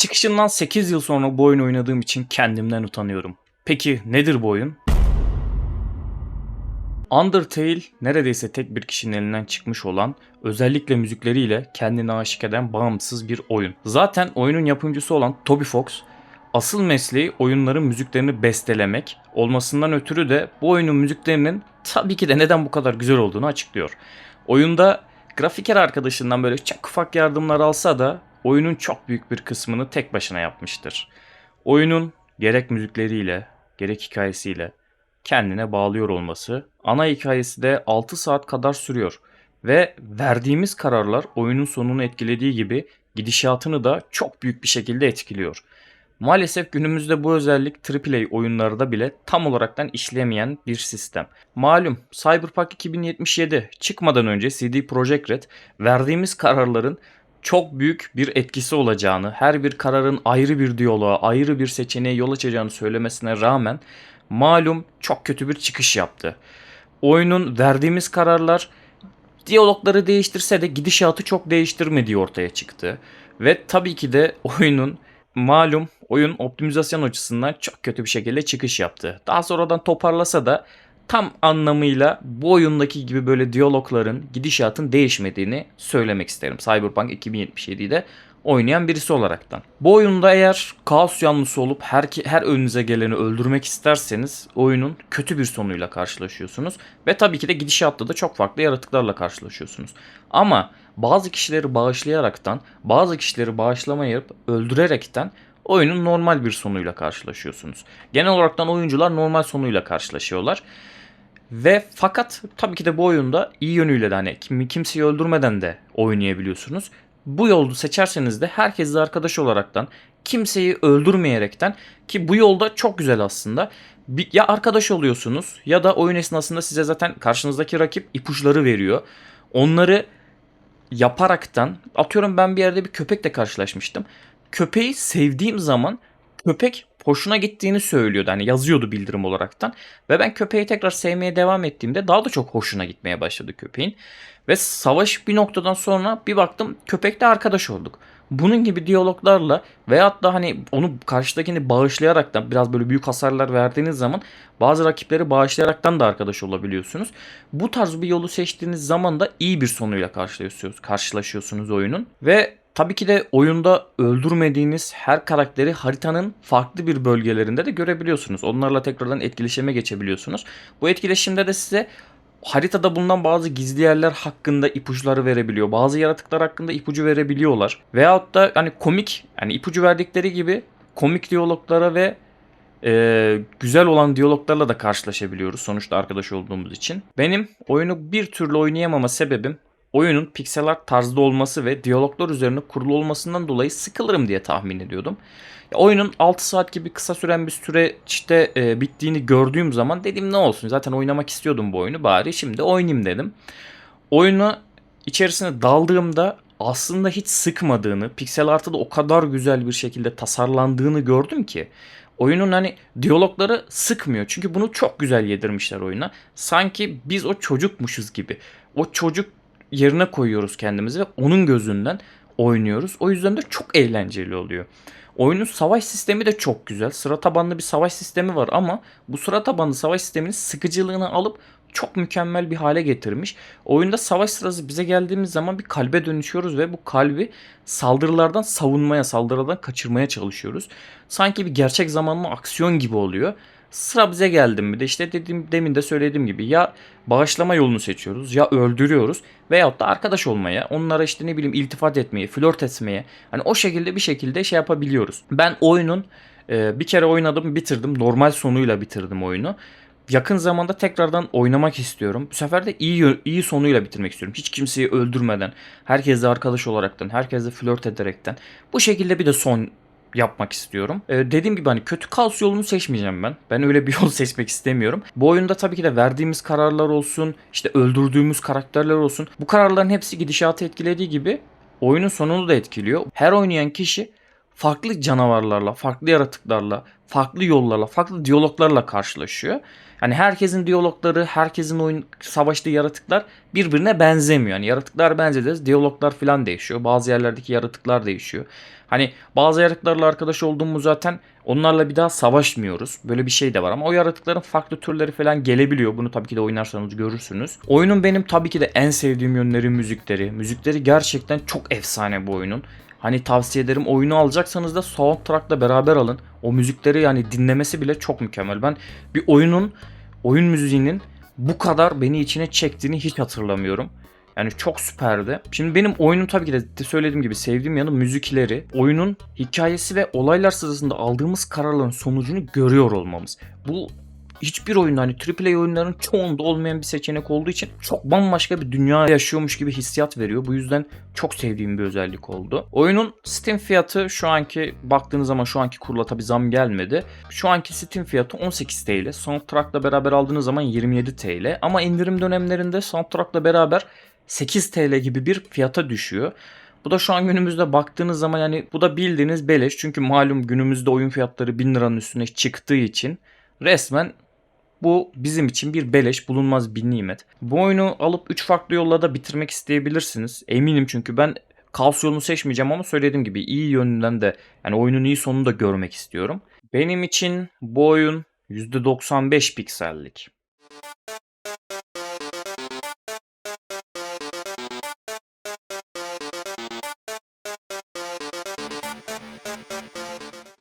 Çıkışından 8 yıl sonra bu oyun oynadığım için kendimden utanıyorum. Peki nedir bu oyun? Undertale neredeyse tek bir kişinin elinden çıkmış olan, özellikle müzikleriyle kendine aşık eden bağımsız bir oyun. Zaten oyunun yapımcısı olan Toby Fox, asıl mesleği oyunların müziklerini bestelemek olmasından ötürü de bu oyunun müziklerinin tabii ki de neden bu kadar güzel olduğunu açıklıyor. Oyunda grafiker arkadaşından böyle çok ufak yardımlar alsa da oyunun çok büyük bir kısmını tek başına yapmıştır. Oyunun gerek müzikleriyle, gerek hikayesiyle kendine bağlıyor olması, ana hikayesi de 6 saat kadar sürüyor ve verdiğimiz kararlar oyunun sonunu etkilediği gibi gidişatını da çok büyük bir şekilde etkiliyor. Maalesef günümüzde bu özellik AAA oyunlarda bile tam olaraktan işlemeyen bir sistem. Malum Cyberpunk 2077 çıkmadan önce CD Projekt Red verdiğimiz kararların çok büyük bir etkisi olacağını, her bir kararın ayrı bir diyaloğa, ayrı bir seçeneğe yol açacağını söylemesine rağmen malum çok kötü bir çıkış yaptı. Oyunun verdiğimiz kararlar diyalogları değiştirse de gidişatı çok değiştirmediği ortaya çıktı. Ve tabii ki de oyunun malum oyun optimizasyon açısından çok kötü bir şekilde çıkış yaptı. Daha sonradan toparlasa da tam anlamıyla bu oyundaki gibi böyle diyalogların, gidişatın değişmediğini söylemek isterim. Cyberpunk 2077'de oynayan birisi olaraktan. Bu oyunda eğer kaos yanlısı olup her, her önünüze geleni öldürmek isterseniz oyunun kötü bir sonuyla karşılaşıyorsunuz. Ve tabii ki de gidişatta da çok farklı yaratıklarla karşılaşıyorsunuz. Ama bazı kişileri bağışlayaraktan, bazı kişileri bağışlamayıp öldürerekten oyunun normal bir sonuyla karşılaşıyorsunuz. Genel olaraktan oyuncular normal sonuyla karşılaşıyorlar. Ve fakat tabii ki de bu oyunda iyi yönüyle de hani kim, kimseyi öldürmeden de oynayabiliyorsunuz. Bu yolu seçerseniz de herkesle arkadaş olaraktan kimseyi öldürmeyerekten ki bu yolda çok güzel aslında. Bir, ya arkadaş oluyorsunuz ya da oyun esnasında size zaten karşınızdaki rakip ipuçları veriyor. Onları yaparaktan atıyorum ben bir yerde bir köpekle karşılaşmıştım. Köpeği sevdiğim zaman köpek hoşuna gittiğini söylüyordu. Hani yazıyordu bildirim olaraktan. Ve ben köpeği tekrar sevmeye devam ettiğimde daha da çok hoşuna gitmeye başladı köpeğin. Ve savaş bir noktadan sonra bir baktım köpekle arkadaş olduk. Bunun gibi diyaloglarla veyahut da hani onu karşıdakini bağışlayaraktan biraz böyle büyük hasarlar verdiğiniz zaman bazı rakipleri bağışlayaraktan da arkadaş olabiliyorsunuz. Bu tarz bir yolu seçtiğiniz zaman da iyi bir sonuyla karşılaşıyorsunuz, karşılaşıyorsunuz oyunun. Ve Tabii ki de oyunda öldürmediğiniz her karakteri haritanın farklı bir bölgelerinde de görebiliyorsunuz. Onlarla tekrardan etkileşime geçebiliyorsunuz. Bu etkileşimde de size haritada bulunan bazı gizli yerler hakkında ipuçları verebiliyor. Bazı yaratıklar hakkında ipucu verebiliyorlar. Veyahut da hani komik yani ipucu verdikleri gibi komik diyaloglara ve e, güzel olan diyaloglarla da karşılaşabiliyoruz sonuçta arkadaş olduğumuz için. Benim oyunu bir türlü oynayamama sebebim oyunun pixel art tarzda olması ve diyaloglar üzerine kurulu olmasından dolayı sıkılırım diye tahmin ediyordum. Oyunun 6 saat gibi kısa süren bir süreçte e, bittiğini gördüğüm zaman dedim ne olsun zaten oynamak istiyordum bu oyunu bari şimdi oynayayım dedim. Oyunu içerisine daldığımda aslında hiç sıkmadığını, pixel art'ı da o kadar güzel bir şekilde tasarlandığını gördüm ki oyunun hani diyalogları sıkmıyor. Çünkü bunu çok güzel yedirmişler oyuna. Sanki biz o çocukmuşuz gibi. O çocuk yerine koyuyoruz kendimizi ve onun gözünden oynuyoruz. O yüzden de çok eğlenceli oluyor. Oyunun savaş sistemi de çok güzel. Sıra tabanlı bir savaş sistemi var ama bu sıra tabanlı savaş sisteminin sıkıcılığını alıp çok mükemmel bir hale getirmiş. Oyunda savaş sırası bize geldiğimiz zaman bir kalbe dönüşüyoruz ve bu kalbi saldırılardan savunmaya, saldırılardan kaçırmaya çalışıyoruz. Sanki bir gerçek zamanlı aksiyon gibi oluyor. Sıra bize geldi mi de işte dediğim demin de söylediğim gibi ya bağışlama yolunu seçiyoruz ya öldürüyoruz veyahut da arkadaş olmaya, onlara işte ne bileyim iltifat etmeye, flört etmeye hani o şekilde bir şekilde şey yapabiliyoruz. Ben oyunun e, bir kere oynadım, bitirdim. Normal sonuyla bitirdim oyunu. Yakın zamanda tekrardan oynamak istiyorum. Bu sefer de iyi iyi sonuyla bitirmek istiyorum. Hiç kimseyi öldürmeden, herkesle arkadaş olaraktan, herkesle flört ederekten. Bu şekilde bir de son yapmak istiyorum. Ee, dediğim gibi hani kötü kaos yolunu seçmeyeceğim ben. Ben öyle bir yol seçmek istemiyorum. Bu oyunda tabii ki de verdiğimiz kararlar olsun, işte öldürdüğümüz karakterler olsun. Bu kararların hepsi gidişatı etkilediği gibi oyunun sonunu da etkiliyor. Her oynayan kişi farklı canavarlarla, farklı yaratıklarla, farklı yollarla, farklı diyaloglarla karşılaşıyor. Yani herkesin diyalogları, herkesin oyun savaştığı yaratıklar birbirine benzemiyor. Yani yaratıklar benzedi, diyaloglar falan değişiyor. Bazı yerlerdeki yaratıklar değişiyor. Hani bazı yaratıklarla arkadaş olduğumuz zaten onlarla bir daha savaşmıyoruz. Böyle bir şey de var ama o yaratıkların farklı türleri falan gelebiliyor. Bunu tabii ki de oynarsanız görürsünüz. Oyunun benim tabii ki de en sevdiğim yönleri müzikleri. Müzikleri gerçekten çok efsane bu oyunun. Hani tavsiye ederim oyunu alacaksanız da soundtrack'la beraber alın. O müzikleri yani dinlemesi bile çok mükemmel. Ben bir oyunun oyun müziğinin bu kadar beni içine çektiğini hiç hatırlamıyorum. Yani çok süperdi. Şimdi benim oyunun tabii ki de söylediğim gibi sevdiğim yanı müzikleri, oyunun hikayesi ve olaylar sırasında aldığımız kararların sonucunu görüyor olmamız. Bu hiçbir oyunda hani AAA oyunların çoğunda olmayan bir seçenek olduğu için çok bambaşka bir dünya yaşıyormuş gibi hissiyat veriyor. Bu yüzden çok sevdiğim bir özellik oldu. Oyunun Steam fiyatı şu anki baktığınız zaman şu anki kurla tabi zam gelmedi. Şu anki Steam fiyatı 18 TL. Soundtrack'la beraber aldığınız zaman 27 TL. Ama indirim dönemlerinde soundtrack'la beraber 8 TL gibi bir fiyata düşüyor. Bu da şu an günümüzde baktığınız zaman yani bu da bildiğiniz beleş. Çünkü malum günümüzde oyun fiyatları 1000 liranın üstüne çıktığı için resmen bu bizim için bir beleş bulunmaz bir nimet. Bu oyunu alıp 3 farklı yolla da bitirmek isteyebilirsiniz. Eminim çünkü ben kaos yolunu seçmeyeceğim ama söylediğim gibi iyi yönünden de yani oyunun iyi sonunu da görmek istiyorum. Benim için bu oyun %95 piksellik.